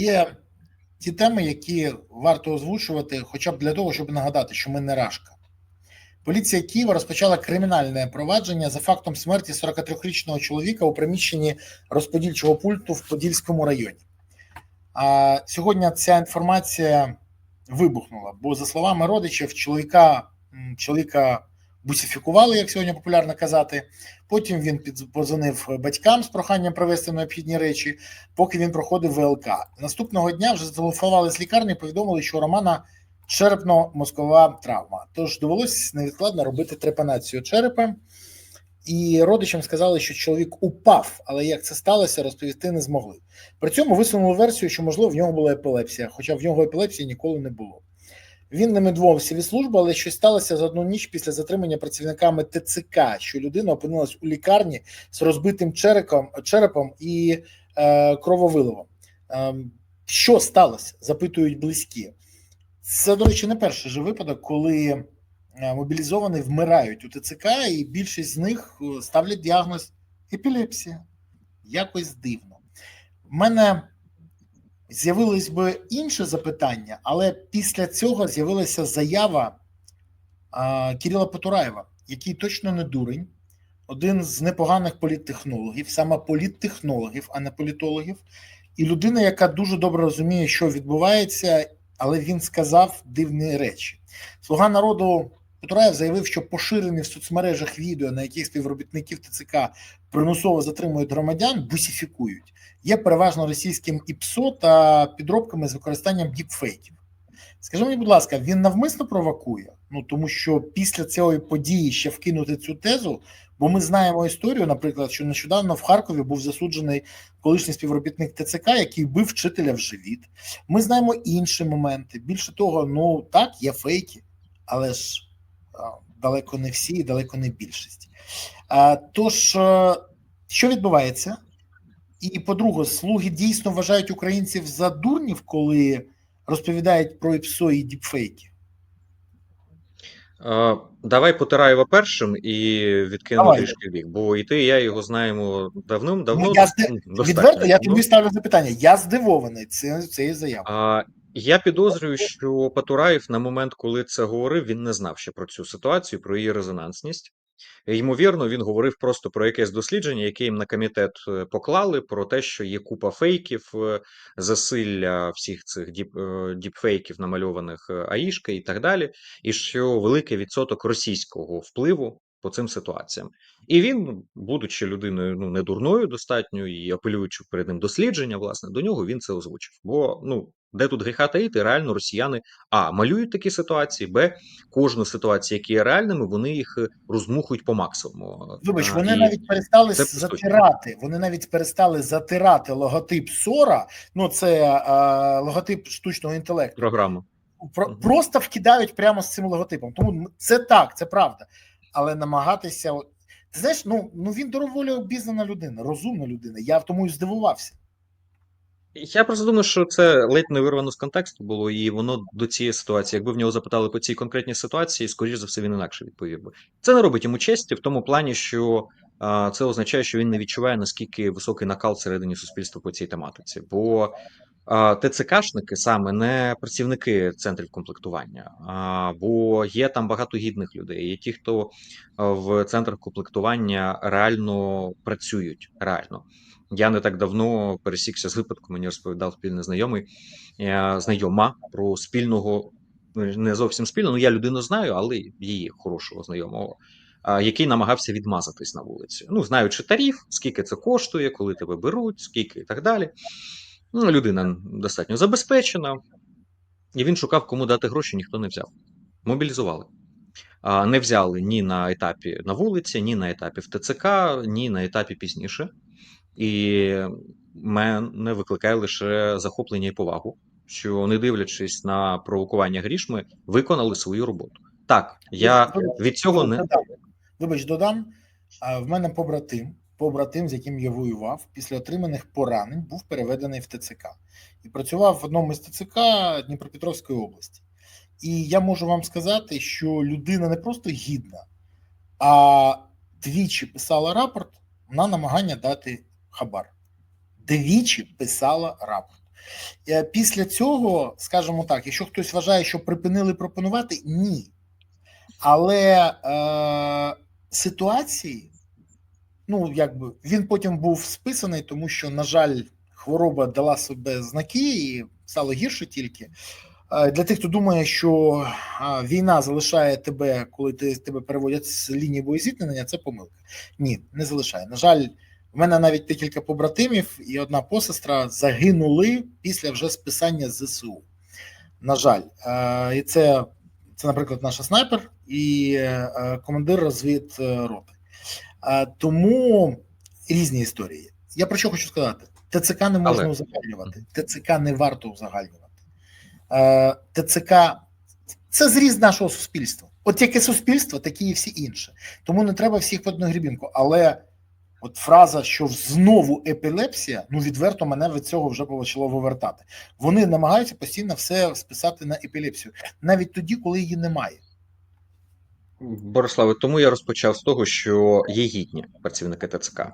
Є ті теми, які варто озвучувати, хоча б для того, щоб нагадати, що ми не рашка. Поліція Києва розпочала кримінальне провадження за фактом смерті 43-річного чоловіка у приміщенні розподільчого пульту в Подільському районі. А сьогодні ця інформація вибухнула, бо, за словами родичів, чоловіка, чоловіка бусифікували, як сьогодні популярно казати. Потім він подзвонив батькам з проханням привезти необхідні речі, поки він проходив ВЛК. Наступного дня вже зателефонували з лікарні, повідомили, що у Романа черепно-мозкова травма. Тож довелося невідкладно робити трепанацію черепа. І родичам сказали, що чоловік упав, але як це сталося, розповісти не змогли. При цьому висунули версію, що можливо в нього була епілепсія, хоча в нього епілепсії ніколи не було. Він не відмовився від служби, але щось сталося за одну ніч після затримання працівниками ТЦК, що людина опинилась у лікарні з розбитим черепом, черепом і е, крововиливом. Е, що сталося? Запитують близькі. Це, до речі, не перший же випадок, коли е, мобілізовані вмирають у ТЦК, і більшість з них е, ставлять діагноз епілепсія. Якось дивно. В мене з'явилось би інше запитання, але після цього з'явилася заява Кирила Потураєва, який точно не дурень, один з непоганих політтехнологів, саме політтехнологів, а не політологів, і людина, яка дуже добре розуміє, що відбувається, але він сказав дивні речі. Слуга народу Потураєв заявив, що поширені в соцмережах відео, на яких співробітників ТЦК примусово затримують громадян, бусифікують є переважно російським ІПСО та підробками з використанням діпфейків. Скажи мені, будь ласка, він навмисно провокує? Ну тому що після цієї події ще вкинути цю тезу, бо ми знаємо історію, наприклад, що нещодавно в Харкові був засуджений колишній співробітник ТЦК, який бив вчителя в живіт. Ми знаємо інші моменти. Більше того, ну так, є фейки, але ж далеко не всі і далеко не більшість. Тож, е, що відбувається? І по-друге, слуги дійсно вважають українців за дурнів, коли розповідають про ІПСО і діпфейки. Давай Потираєва першим і відкинемо Давай. трішки бік, бо і ти, і я його знаємо давним-давно. Ну, я зде- Відверто, я тобі ставлю запитання. Я здивований цією заявою. Я підозрюю, що Потураєв на момент, коли це говорив, він не знав ще про цю ситуацію, про її резонансність. Ймовірно, він говорив просто про якесь дослідження, яке їм на комітет е, поклали, про те, що є купа фейків, е, засилля всіх цих діп, е, діпфейків, намальованих Аїшки і так далі, і що великий відсоток російського впливу по цим ситуаціям. І він, будучи людиною ну не дурною достатньо і апелюючи перед ним дослідження, власне, до нього він це озвучив. Бо ну де тут гріха таїти, реально росіяни а малюють такі ситуації, б кожну ситуацію, які є реальними, вони їх е, розмухують по максимуму. Вибач, вони і навіть перестали затирати. Вони навіть перестали затирати логотип Сора. Ну це е, логотип штучного інтелекту. програма. Про, просто вкидають прямо з цим логотипом. Тому це так, це правда. Але намагатися, ти знаєш, ну ну він доволі обізнана людина, розумна людина. Я в тому і здивувався. Я просто думаю, що це ледь не вирвано з контексту було, і воно до цієї ситуації. Якби в нього запитали по цій конкретній ситуації, скоріш за все, він інакше відповів би. Це не робить йому честі в тому плані, що це означає, що він не відчуває наскільки високий накал всередині суспільства по цій тематиці. Бо ТЦКшники саме не працівники центрів комплектування, бо є там багато гідних людей. Є ті, хто в центрах комплектування реально працюють. Реально. Я не так давно пересікся з випадком, мені розповідав спільний знайомий е, знайома про спільного, ну, не зовсім спільного, ну я людину знаю, але її хорошого знайомого, який намагався відмазатись на вулиці. Ну, знаючи тариф, скільки це коштує, коли тебе беруть, скільки і так далі. Ну, людина достатньо забезпечена, і він шукав, кому дати гроші, ніхто не взяв. Мобілізували. Не взяли ні на етапі на вулиці, ні на етапі в ТЦК, ні на етапі пізніше. І мене викликає лише захоплення і повагу, що не дивлячись на провокування грішми, виконали свою роботу. Так, я від цього не додам. Вибач, додам. В мене побратим, побратим, з яким я воював, після отриманих поранень був переведений в ТЦК і працював в одному з ТЦК Дніпропетровської області. І я можу вам сказати, що людина не просто гідна, а двічі писала рапорт на намагання дати хабар. Двічі писала рапорт. Е, Після цього, скажімо так, якщо хтось вважає, що припинили пропонувати, ні. Але е, ситуації, ну якби він потім був списаний, тому що, на жаль, хвороба дала себе знаки і стало гірше тільки. Е, Для тих, хто думає, що війна залишає тебе, коли ти тебе переводять з лінії боєзіткнення, це помилка. Ні, не залишає. На жаль, в мене навіть декілька побратимів і одна посестра загинули після вже списання ЗСУ. На жаль, Е, і це, це, наприклад, наша снайпер і е, командир розвід роти. Тому різні історії. Я про що хочу сказати: ТЦК не можна Але- узагальнювати, ТЦК не варто узагальнювати. ТЦК це зріз нашого суспільства. От яке суспільство, такі і всі інші. Тому не треба всіх в одну грібінку. Але от фраза, що знову епілепсія, ну відверто мене від цього вже почало вивертати. Вони намагаються постійно все списати на епілепсію, навіть тоді, коли її немає. Бориславе, тому я розпочав з того, що є гідні працівники ТЦК,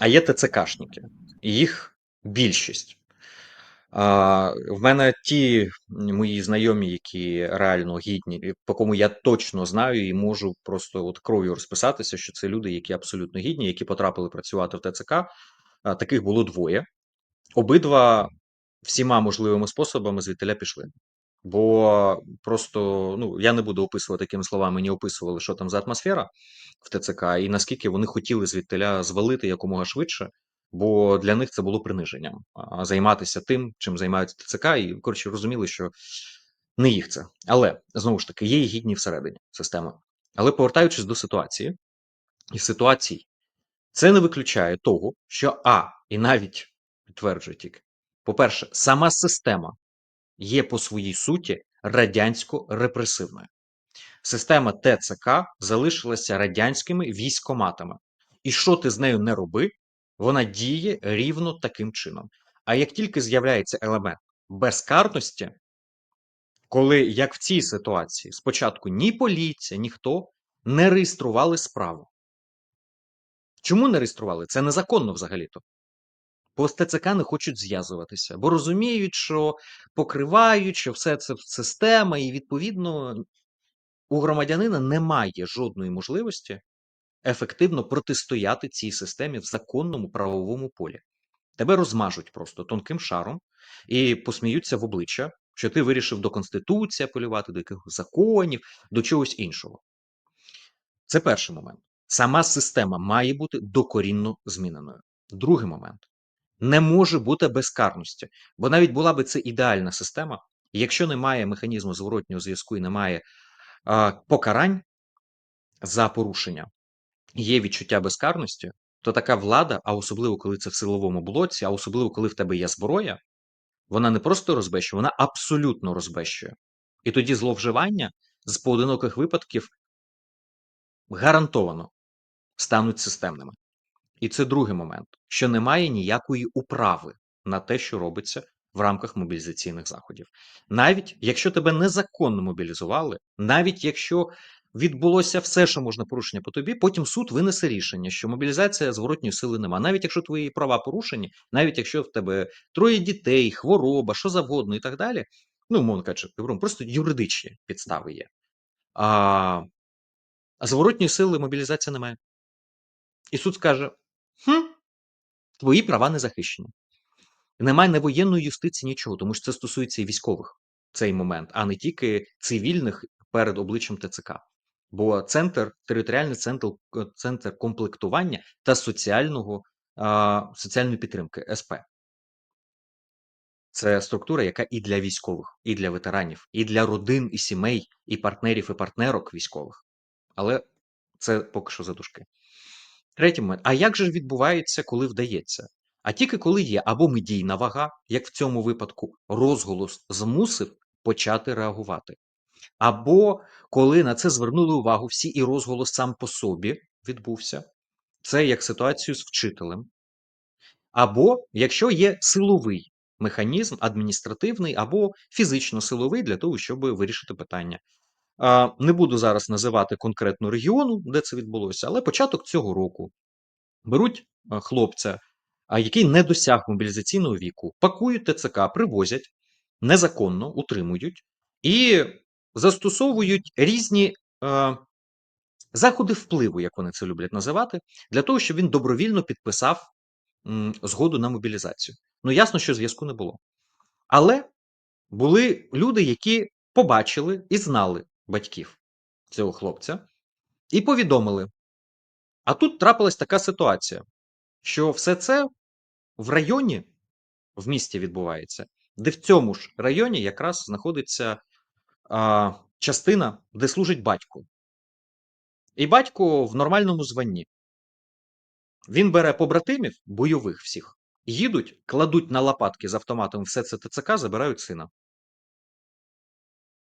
а є ТЦКшники, їх більшість. А, в мене ті мої знайомі, які реально гідні, по кому я точно знаю і можу просто от кров'ю розписатися, що це люди, які абсолютно гідні, які потрапили працювати в ТЦК. А, таких було двоє. Обидва всіма можливими способами звідтиля пішли. Бо просто ну я не буду описувати такими словами, мені описували, що там за атмосфера в ТЦК, і наскільки вони хотіли звідтиля звалити якомога швидше, бо для них це було приниженням займатися тим, чим займаються ТЦК, і коротше розуміли, що не їх це. Але знову ж таки є і гідні всередині системи. Але повертаючись до ситуації і ситуацій, це не виключає того, що А, і навіть підтверджує тільки, по-перше, сама система є по своїй суті радянсько-репресивною. Система ТЦК залишилася радянськими військоматами. І що ти з нею не роби, вона діє рівно таким чином. А як тільки з'являється елемент безкарності, коли, як в цій ситуації, спочатку ні поліція, ніхто не реєстрували справу. Чому не реєстрували? Це незаконно взагалі-то. Бо з ТЦК не хочуть зв'язуватися, бо розуміють, що покривають, що все це система, і відповідно у громадянина немає жодної можливості ефективно протистояти цій системі в законному правовому полі. Тебе розмажуть просто тонким шаром і посміються в обличчя, що ти вирішив до Конституції апелювати, до якихось законів, до чогось іншого. Це перший момент. Сама система має бути докорінно зміненою. Другий момент не може бути безкарності, бо навіть була би це ідеальна система, якщо немає механізму зворотнього зв'язку і немає а, покарань за порушення, є відчуття безкарності, то така влада, а особливо коли це в силовому блоці, а особливо коли в тебе є зброя, вона не просто розбещує, вона абсолютно розбещує. І тоді зловживання з поодиноких випадків гарантовано стануть системними. І це другий момент, що немає ніякої управи на те, що робиться в рамках мобілізаційних заходів. Навіть якщо тебе незаконно мобілізували, навіть якщо відбулося все, що можна порушення по тобі, потім суд винесе рішення, що мобілізація зворотньої сили нема. Навіть якщо твої права порушені, навіть якщо в тебе троє дітей, хвороба, що завгодно і так далі. Ну, мовно кажучи, просто юридичні підстави є. А, а зворотньої сили мобілізація немає. І суд скаже: хм, твої права не захищені. Немає невоєнної юстиції нічого, тому що це стосується і військових цей момент, а не тільки цивільних перед обличчям ТЦК. Бо центр, територіальний центр, центр комплектування та соціального, соціальної підтримки СП. Це структура, яка і для військових, і для ветеранів, і для родин, і сімей, і партнерів, і партнерок військових. Але це поки що за дужки. Третій момент. А як же відбувається, коли вдається? А тільки коли є або медійна вага, як в цьому випадку, розголос змусив почати реагувати. Або коли на це звернули увагу всі, і розголос сам по собі відбувся, це як ситуацію з вчителем. Або якщо є силовий механізм, адміністративний або фізично-силовий для того, щоб вирішити питання. Не буду зараз називати конкретну регіону, де це відбулося, але початок цього року беруть хлопця який не досяг мобілізаційного віку, пакують ТЦК, привозять незаконно, утримують і застосовують різні е, заходи впливу, як вони це люблять називати, для того, щоб він добровільно підписав м, згоду на мобілізацію. Ну, ясно, що зв'язку не було. Але були люди, які побачили і знали батьків цього хлопця, і повідомили. А тут трапилась така ситуація, що все це в районі, в місті відбувається, де в цьому ж районі якраз знаходиться а, частина, де служить батько. І батько в нормальному званні. Він бере побратимів, бойових всіх, їдуть, кладуть на лопатки з автоматом все це ТЦК, забирають сина.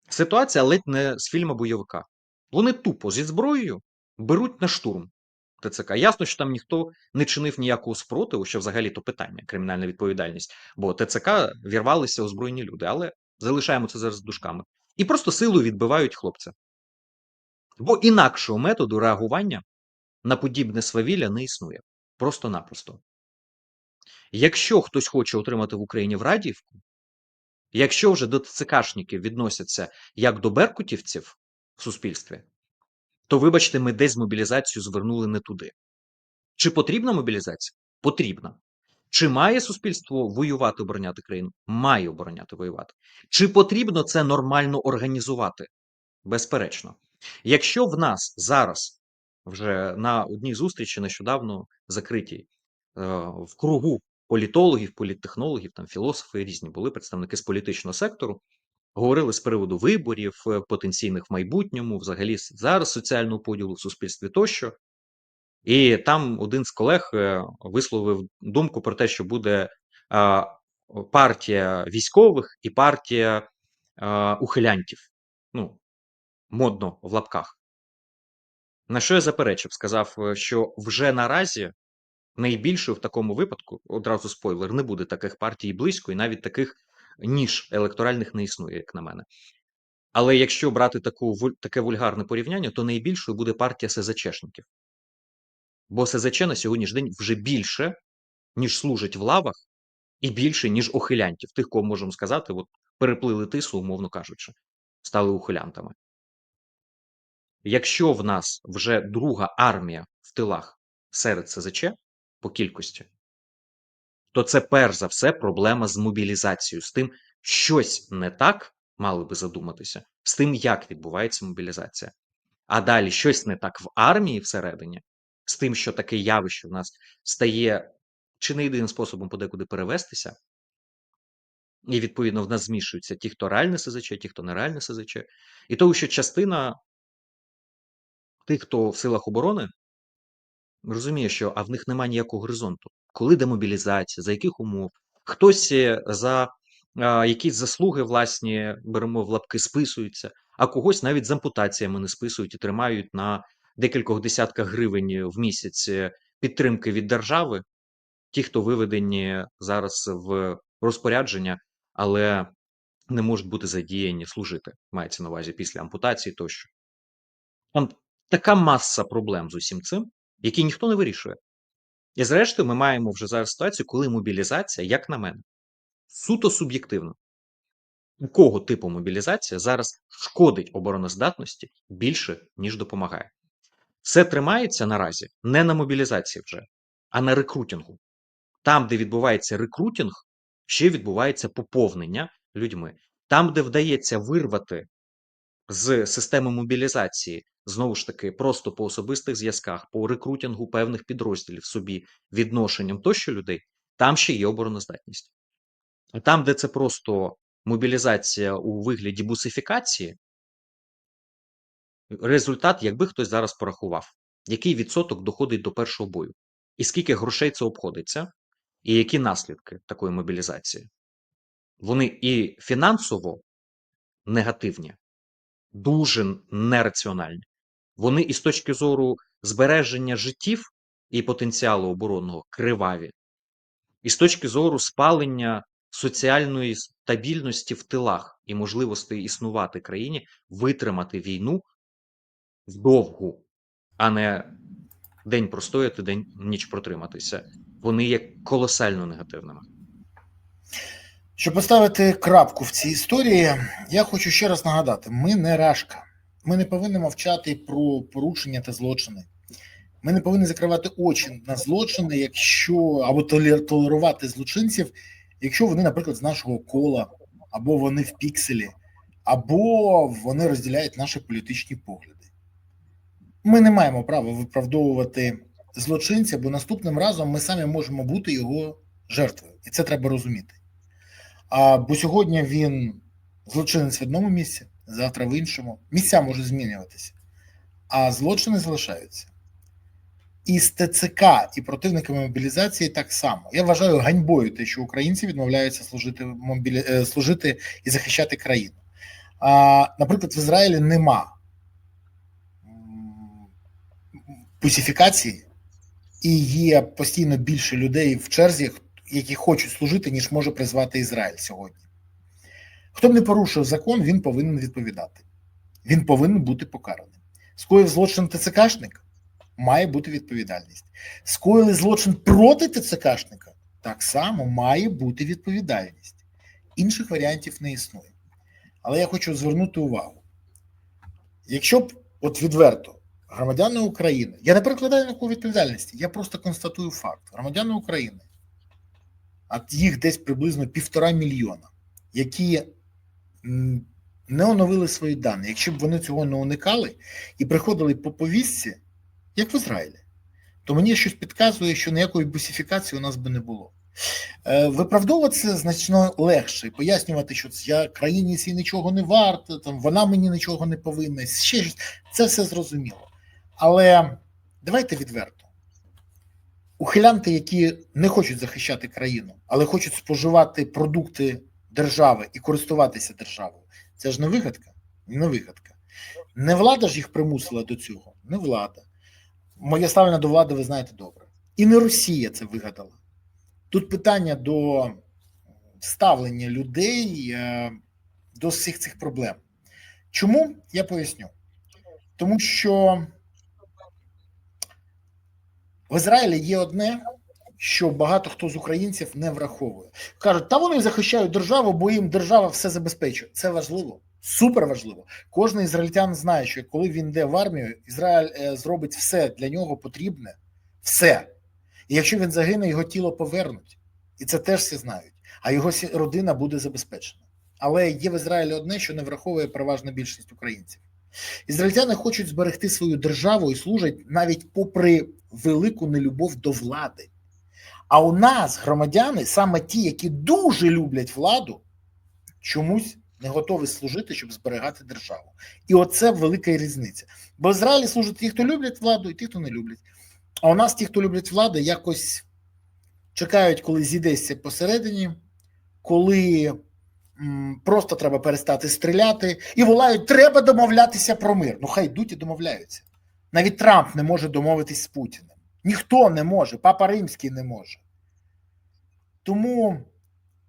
Ситуація ледь не з фільму бойовика. Вони тупо зі зброєю беруть на штурм ТЦК. Ясно, що там ніхто не чинив ніякого спротиву, що взагалі то питання, кримінальна відповідальність. Бо ТЦК вірвалися озброєні люди, але залишаємо це зараз дужками. І просто силою відбивають хлопця. Бо інакшого методу реагування на подібне свавілля не існує. Просто-напросто. Якщо хтось хоче отримати в Україні в Радіївку, якщо вже до ТЦКшників відносяться як до беркутівців в суспільстві, то, вибачте, ми десь мобілізацію звернули не туди. Чи потрібна мобілізація? Потрібна. Чи має суспільство воювати, обороняти країну? Має обороняти воювати. Чи потрібно це нормально організувати? Безперечно. Якщо в нас зараз вже на одній зустрічі нещодавно закритій е, в кругу політологів, політтехнологів, там філософи різні були представники з політичного сектору, говорили з приводу виборів, е, потенційних в майбутньому, взагалі зараз соціального поділу в суспільстві тощо. І там один з колег е, висловив думку про те, що буде партія військових і партія ухилянтів. Ну, модно в лапках. На що я заперечив? Сказав, е, що вже наразі найбільшою в такому випадку, одразу спойлер, не буде таких партій близько, і навіть таких ніж електоральних не існує, як на мене. Але якщо брати таку, таке вульгарне порівняння, то найбільшою буде партія СЗЧшників. Бо СЗЧ на сьогоднішній день вже більше, ніж служить в лавах, і більше, ніж ухилянтів. Тих, кого можемо сказати, от переплили тису, умовно кажучи, стали ухилянтами. Якщо в нас вже друга армія в тилах серед СЗЧ по кількості, то це перш за все проблема з мобілізацією, з тим, щось не так мали би задуматися, з тим, як відбувається мобілізація. А далі щось не так в армії всередині, з тим, що таке явище в нас стає чи не єдиним способом подекуди перевестися, і відповідно в нас змішуються ті, хто реальне СЗЧ, ті, хто не реальне СЗЧ, і того, що частина тих, хто в силах оборони, розуміє, що а в них немає ніякого горизонту. Коли демобілізація, за яких умов? Хтось е, за а, якісь заслуги власні, беремо в лапки, списуються, а когось навіть з ампутаціями не списують і тримають на декількох десятках гривень в місяць е, підтримки від держави. Ті, хто виведені зараз в розпорядження, але не можуть бути задіяні служити, мається на увазі після ампутації тощо. Там така маса проблем з усім цим, які ніхто не вирішує. І зрештою, ми маємо вже зараз ситуацію, коли мобілізація, як на мене, суто суб'єктивно. У кого типу мобілізація зараз шкодить обороноздатності більше, ніж допомагає. Все тримається наразі не на мобілізації вже, а на рекрутингу. Там, де відбувається рекрутинг, ще відбувається поповнення людьми. Там, де вдається вирвати з системи мобілізації, знову ж таки, просто по особистих зв'язках, по рекрутингу певних підрозділів собі відношенням тощо людей, там ще є обороноздатність. А там, де це просто мобілізація у вигляді бусифікації, результат, якби хтось зараз порахував, який відсоток доходить до першого бою, і скільки грошей це обходиться, і які наслідки такої мобілізації. Вони і фінансово негативні, дуже нераціональні. Вони і з точки зору збереження життів і потенціалу оборонного криваві, і з точки зору спалення соціальної стабільності в тилах і можливості існувати країні, витримати війну вдовгу, а не день простояти, день ніч протриматися. вони є колосально негативними. Щоб поставити крапку в цій історії, я хочу ще раз нагадати: ми не рашка. Ми не повинні мовчати про порушення та злочини. Ми не повинні закривати очі на злочини, якщо або толер- толерувати злочинців, якщо вони, наприклад, з нашого кола, або вони в пікселі, або вони розділяють наші політичні погляди. Ми не маємо права виправдовувати злочинця, бо наступним разом ми самі можемо бути його жертвою, і це треба розуміти. А бо сьогодні він злочинець в одному місці, завтра в іншому. Місця можуть змінюватися, а злочини залишаються. І з ТЦК і противниками мобілізації так само. Я вважаю ганьбою те, що українці відмовляються служити мобілі... е, служити і захищати країну. А, наприклад, в Ізраїлі нема м, пусифікації, і є постійно більше людей в черзі, які хочуть служити, ніж може призвати Ізраїль сьогодні. Хто б не порушив закон, він повинен відповідати. Він повинен бути покараний. Скоїв злочин ТЦКшник, має бути відповідальність. Скоїли злочин проти ТЦКшника, так само має бути відповідальність. Інших варіантів не існує. Але я хочу звернути увагу: якщо б от відверто громадяни України, я не перекладаю на відповідальності, я просто констатую факт: громадяни України, а їх десь приблизно півтора мільйона, які не оновили свої дані. Якщо б вони цього не уникали і приходили по повістці, як в Ізраїлі, то мені щось підказує, що ніякої бусифікації у нас би не було. Е, Виправдовувати це значно легше, пояснювати, що я країні цій нічого не варта, там вона мені нічого не повинна. Ще щось це все зрозуміло. Але давайте відверто. Ухилянти, які не хочуть захищати країну, але хочуть споживати продукти держави і користуватися державою, це ж не вигадка, не вигадка. Не влада ж їх примусила до цього, не влада. Моє ставлення до влади ви знаєте добре. І не Росія це вигадала. Тут питання до ставлення людей е, до всіх цих проблем. Чому я поясню? Тому що в Ізраїлі є одне, що багато хто з українців не враховує. Кажуть, та вони захищають державу, бо їм держава все забезпечує. Це важливо, супер важливо. Кожен ізраїльтян знає, що коли він йде в армію, Ізраїль е, зробить все для нього потрібне, все. І якщо він загине, його тіло повернуть. І це теж всі знають. А його родина буде забезпечена. Але є в Ізраїлі одне, що не враховує переважна більшість українців. Ізраїльтяни хочуть зберегти свою державу і служать навіть попри велику нелюбов до влади. А у нас громадяни, саме ті, які дуже люблять владу, чомусь не готові служити, щоб зберегати державу. І оце велика різниця. Бо в Ізраїлі служать ті, хто люблять владу, і ті, хто не люблять. А у нас ті, хто люблять владу, якось чекають, коли зійдеться посередині, коли просто треба перестати стріляти, і волають, треба домовлятися про мир. Ну хай йдуть і домовляються. Навіть Трамп не може домовитись з Путіним. Ніхто не може, папа Римський не може. Тому,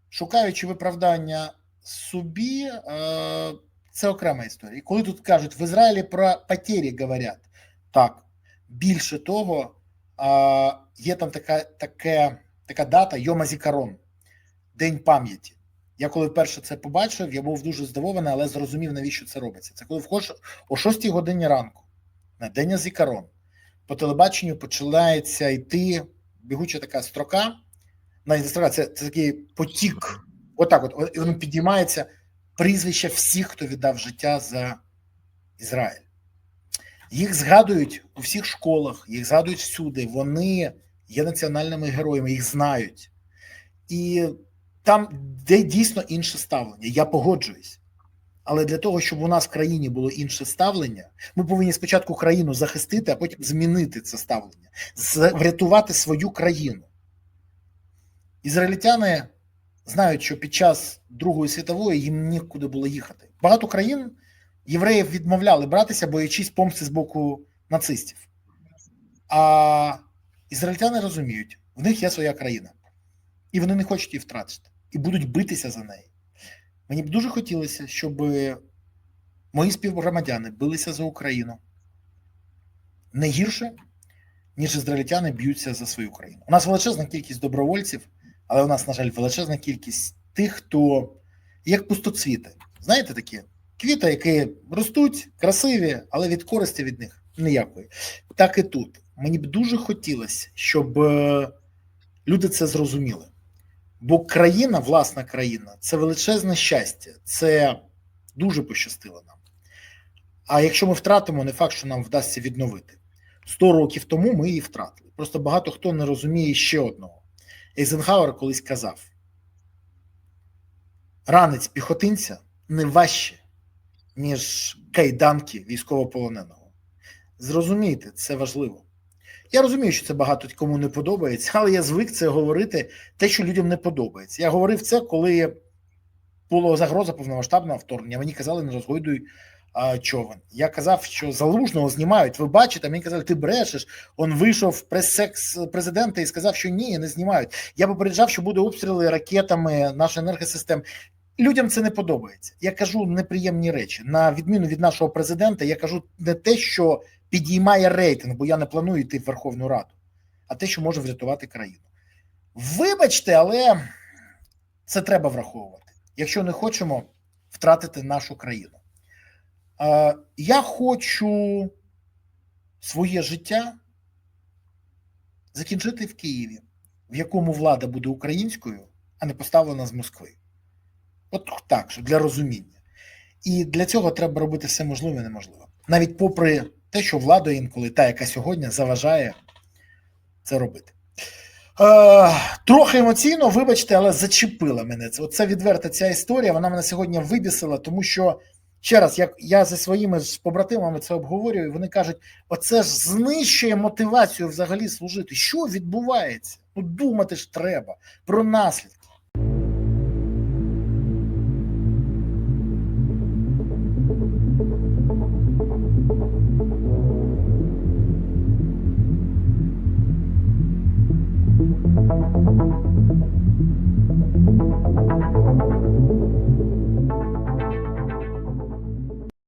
шукаючи виправдання собі, е, це окрема історія. І коли тут кажуть, в Ізраїлі про потері говорять, так, більше того, е, є там така, таке, така дата Йома Зікарон, День пам'яті. Я коли вперше це побачив, я був дуже здивований, але зрозумів, навіщо це робиться. Це коли входиш о 6 годині ранку на День Зікарон по телебаченню починається йти бігуча така строка. Навіть це, це такий потік. Отак, от, і воно підіймається прізвище всіх, хто віддав життя за Ізраїль. Їх згадують у всіх школах, їх згадують всюди. Вони є національними героями, їх знають. І там де дійсно інше ставлення. Я погоджуюсь. Але для того, щоб у нас в країні було інше ставлення, ми повинні спочатку країну захистити, а потім змінити це ставлення, врятувати свою країну. Ізраїльтяни знають, що під час Другої світової їм нікуди було їхати. Багато країн євреїв відмовляли братися, боячись помсти з боку нацистів. А ізраїльтяни розуміють, в них є своя країна, і вони не хочуть її втратити, і будуть битися за неї. Мені б дуже хотілося, щоб мої співгромадяни билися за Україну не гірше, ніж ізраїльтяни б'ються за свою країну. У нас величезна кількість добровольців, але у нас, на жаль, величезна кількість тих, хто як пустоцвіти. Знаєте такі? Квіти, які ростуть, красиві, але від користі від них ніякої. Так і тут. Мені б дуже хотілося, щоб е, люди це зрозуміли. Бо країна, власна країна, це величезне щастя, це дуже пощастило нам. А якщо ми втратимо, не факт, що нам вдасться відновити. 100 років тому ми її втратили. Просто багато хто не розуміє ще одного. Ейзенхауер колись казав: ранець піхотинця не важче, ніж кайданки військовополоненого. Зрозумійте, це важливо. Я розумію, що це багато кому не подобається, але я звик це говорити, те, що людям не подобається. Я говорив це, коли була загроза повномасштабного вторгнення. Мені казали, не розгойдуй а, човен. Я казав, що залужного знімають. Ви бачите, мені казали, ти брешеш. Он вийшов прес-секс президента і сказав, що ні, не знімають. Я попереджав, що буде обстріли ракетами нашої енергосистем. Людям це не подобається. Я кажу неприємні речі. На відміну від нашого президента, я кажу не те, що підіймає рейтинг, бо я не планую йти в Верховну Раду, а те, що може врятувати країну. Вибачте, але це треба враховувати, якщо не хочемо втратити нашу країну. Я хочу своє життя закінчити в Києві, в якому влада буде українською, а не поставлена з Москви. От так, що для розуміння. І для цього треба робити все можливе і неможливе. Навіть попри те, що влада інколи, та, яка сьогодні заважає це робити. Е, трохи емоційно, вибачте, але зачепила мене це. Оце відверта ця історія. Вона мене сьогодні вибісила, тому що, ще раз, як я зі своїми ж побратимами це обговорюю, вони кажуть: оце ж знищує мотивацію взагалі служити. Що відбувається? Ну, думати ж треба про наслідки.